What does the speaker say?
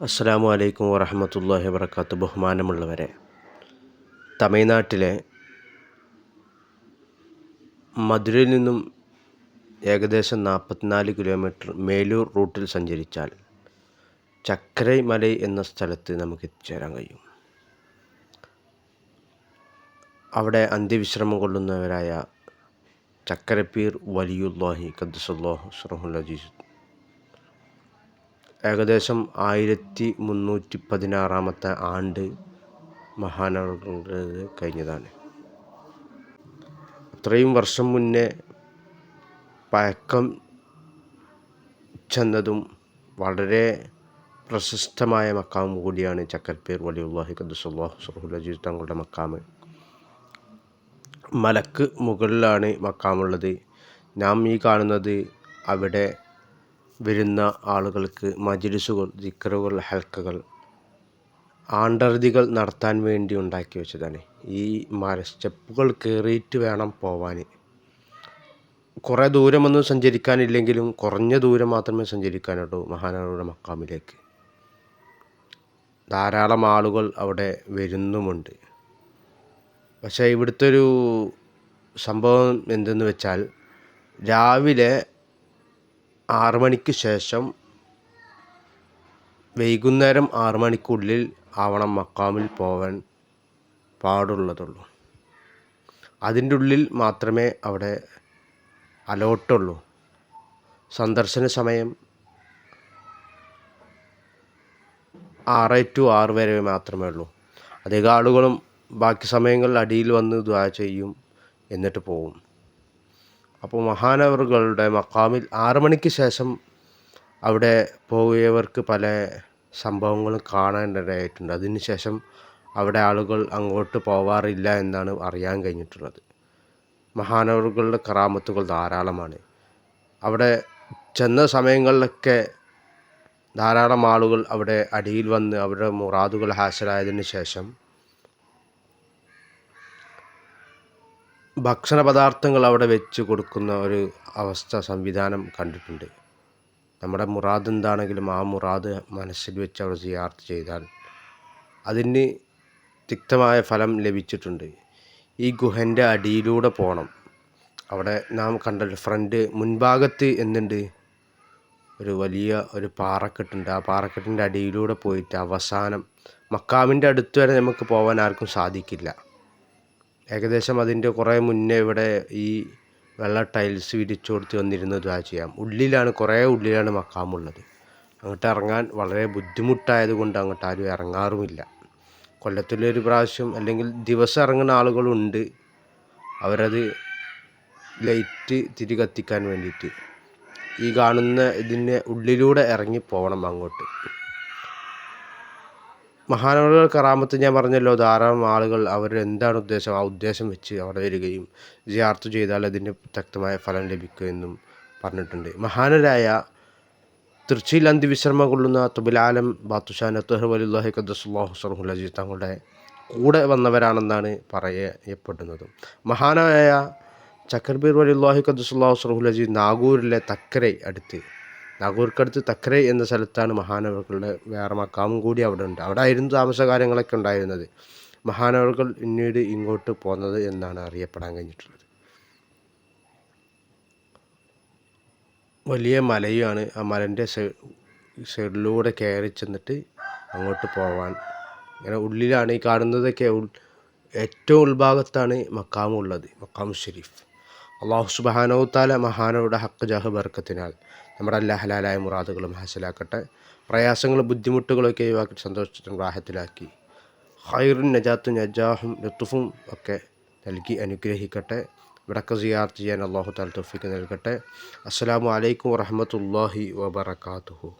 അസ്സാം വലൈക്കും വറഹമത്തല്ലാഹി വർക്കാത്ത ബഹുമാനമുള്ളവരെ തമിഴ്നാട്ടിലെ മധുരയിൽ നിന്നും ഏകദേശം നാൽപ്പത്തിനാല് കിലോമീറ്റർ മേലൂർ റൂട്ടിൽ സഞ്ചരിച്ചാൽ ചക്രൈമല എന്ന സ്ഥലത്ത് നമുക്ക് എത്തിച്ചേരാൻ കഴിയും. അവിടെ അന്ത്യവിശ്രമം കൊള്ളുന്നവരായ ചക്കരപ്പീർ വലിയുല്ലാഹി കദ്സുല്ലാഹു സുറഹുൽ ഏകദേശം ആയിരത്തി മുന്നൂറ്റി പതിനാറാമത്തെ ആണ്ട് മഹാനവറുകളുടേത് കഴിഞ്ഞതാണ്. അത്രയും വർഷം മുന്നേ പഴക്കം ചെന്നതും വളരെ പ്രശസ്തമായ മക്കാമും കൂടിയാണ് ചക്കൽപേർ വലിയുള്ളാഹി കദ്സുല്ലാഹു സുറഹുൽ അജീസ് തങ്ങളുടെ മക്കാമ്. മലക്ക് മുകളിലാണ് മക്കാമുള്ളത്. നാം ഈ കാണുന്നത് അവിടെ വരുന്ന ആളുകൾക്ക് മജ്ലിസുകൾ ദിക്കറുകൾ ഹൽക്കകൾ ആണ്ടർതികൾ നടത്താൻ വേണ്ടി ഉണ്ടാക്കി വെച്ചതാണ്. ഈ മര സ്റ്റെപ്പുകൾ കയറിയിട്ട് വേണം പോവാൻ. കുറേ ദൂരമൊന്നും സഞ്ചരിക്കാനില്ലെങ്കിലും കുറഞ്ഞ ദൂരം മാത്രമേ സഞ്ചരിക്കാനുള്ളൂ മഹാനവരുടെ മക്കാമിലേക്ക്. ധാരാളം ആളുകൾ അവിടെ വരുന്നുമുണ്ട്. പക്ഷേ ഇവിടുത്തെ ഒരു സംഭവം എന്തെന്ന് വെച്ചാൽ രാവിലെ ആറ് മണിക്ക് ശേഷം വൈകുന്നേരം ആറ് മണിക്കുള്ളിൽ ആവണം മക്കാമിൽ പോവാൻ പാടുള്ളതുള്ളൂ. അതിന്റെ ഉള്ളിൽ മാത്രമേ അവിടെ അലോട്ടുള്ളൂ. സന്ദർശന സമയം ആറ് ടു ആറ് വരെ മാത്രമേ ഉള്ളൂ. അധികം ആളുകളും ബാക്കി സമയങ്ങളിൽ അടിയിൽ വന്ന് ദ്വാ ചെയ്യും എന്നിട്ട് പോവും. അപ്പോൾ മഹാനവറുകളുടെ മക്കാമിൽ ആറ് മണിക്ക് ശേഷം അവിടെ പോയവർക്ക് പല സംഭവങ്ങളും കാണാനിടയായിട്ടുണ്ട് അതിനുശേഷം അവിടെ ആളുകൾ അങ്ങോട്ട് പോവാറില്ല എന്നാണ് അറിയാൻ കഴിഞ്ഞിട്ടുള്ളത്. മഹാനവറുകളുടെ കറാമത്തുകൾ ധാരാളമാണ്. അവിടെ ചെന്ന സമയങ്ങളിലൊക്കെ ധാരാളം ആളുകൾ അവിടെ അടിയിൽ വന്ന് അവരുടെ മുറാദുകൾ ഹാസരായതിനു ശേഷം ഭക്ഷണ പദാർത്ഥങ്ങൾ അവിടെ വെച്ച് കൊടുക്കുന്ന ഒരു അവസ്ഥ സംവിധാനം കണ്ടിട്ടുണ്ട്. നമ്മുടെ മുറാദ് എന്താണെങ്കിലും ആ മുറാദ് മനസ്സിൽ വെച്ച് അവിടെ സിയാർത്ത് ചെയ്താൽ അതിന് തിക്തമായ ഫലം ലഭിച്ചിട്ടുണ്ട്. ഈ ഗുഹന്റെ അടിയിലൂടെ പോകണം. അവിടെ നാം കണ്ട ഫ്രണ്ട് മുൻഭാഗത്ത് എന്തുണ്ട് ഒരു വലിയ ഒരു പാറക്കെട്ടുണ്ട്. ആ പാറക്കെട്ടിന്റെ അടിയിലൂടെ പോയിട്ട് അവസാനം മക്കാമിന്റെ അടുത്ത് വരെ നമുക്ക് പോകാൻ ആർക്കും സാധിക്കില്ല. ഏകദേശം അതിന്റെ കുറേ മുന്നേ ഇവിടെ ഈ വെള്ള ടൈൽസ് വിരിച്ചു കൊടുത്ത് വന്നിരുന്നത് ദ്വാ ചെയ്യാം ഉള്ളിലാണ് കുറേ ഉള്ളിലാണ് മക്കാമുള്ളത്. അങ്ങോട്ട് ഇറങ്ങാൻ വളരെ ബുദ്ധിമുട്ടായത് കൊണ്ട് അങ്ങോട്ട് ആരും ഇറങ്ങാറുമില്ല. കൊല്ലത്തിലൊരു പ്രാവശ്യം അല്ലെങ്കിൽ ദിവസം ഇറങ്ങുന്ന ആളുകളുണ്ട്. അവരത് ലൈറ്റ് തിരി കത്തിക്കാൻ വേണ്ടിയിട്ട്. ഈ കാണുന്ന ഇതിന്റെ ഉള്ളിലൂടെ ഇറങ്ങി പോകണം അങ്ങോട്ട്. മഹാനവറുകൾ കറാമത്ത് ഞാൻ പറഞ്ഞല്ലോ ധാരാളം ആളുകൾ അവർ എന്താണ് ഉദ്ദേശം? ആ ഉദ്ദേശം വെച്ച് അവിടെ വരികയും ജിയാർത്ത് ചെയ്താൽ അതിന് ശക്തമായ ഫലം ലഭിക്കുമെന്നും പറഞ്ഞിട്ടുണ്ട്. മഹാനരായ തൃച്ചിയിൽ അന്തിവിശ്രമം കൊള്ളുന്ന തുബിലാലം ബാത്തുഷാൻ അത്തഹർ വലില്ലാഹി ഖദ്സുല്ലാഹു സർഹുൽ അജീസ് തങ്ങളുടെ കൂടെ വന്നവരാണെന്നാണ് പറയപ്പെടുന്നത്. മഹാനായ ചക്കർബീർ വലില്ലാഹി ഖദ്സുല്ലാഹു സർഹുൽ അജീസ് നാഗൂരിലെ തക്കരെ അടുത്ത് നാഗൂർക്കടുത്ത് തക്കരൈ എന്ന സ്ഥലത്താണ് മഹാനവറുകളുടെ വേറെ മക്കാമും കൂടി അവിടെ ഉണ്ട്. അവിടെ ആയിരുന്നു താമസ കാര്യങ്ങളൊക്കെ ഉണ്ടായിരുന്നത്. മഹാനവറുകൾ പിന്നീട് ഇങ്ങോട്ട് പോന്നത് എന്നാണ് അറിയപ്പെടാൻ കഴിഞ്ഞിട്ടുള്ളത്. വലിയ മലയുമാണ്. ആ മലന്റെ സൈഡിലൂടെ കയറി ചെന്നിട്ട് അങ്ങോട്ട് പോവാൻ. ഇങ്ങനെ ഉള്ളിലാണ് ഈ കാണുന്നതൊക്കെ ഏറ്റവും ഉൾഭാഗത്താണ് മക്കാമുള്ളത്. മക്കാം ഷെരീഫ്. അള്ളാഹു സുബാനവുത്താല മഹാനവരുടെ ഹക്ക് ജാഹ് ബർക്കത്തിനാൽ നമ്മുടെ എല്ലാ ഹലാലായ മുറാദുകളും ഹാസിലാക്കട്ടെ. പ്രയാസങ്ങളും ബുദ്ധിമുട്ടുകളൊക്കെ ഒഴിവാക്കി സന്തോഷത്തിനും റാഹത്തിലാക്കി. ഹൈറും നജാത്തും നജാഹും ലത്തുഫും ഒക്കെ നൽകി അനുഗ്രഹിക്കട്ടെ. ഇവിടൊക്കെ സിയാർത്ത് ചെയ്യാൻ അള്ളാഹു താൽ തൊഫിക്ക് നൽകട്ടെ. അസ്സാം വലൈക്കും വറഹമത്തല്ലാഹി വബർക്കാത്തുഹു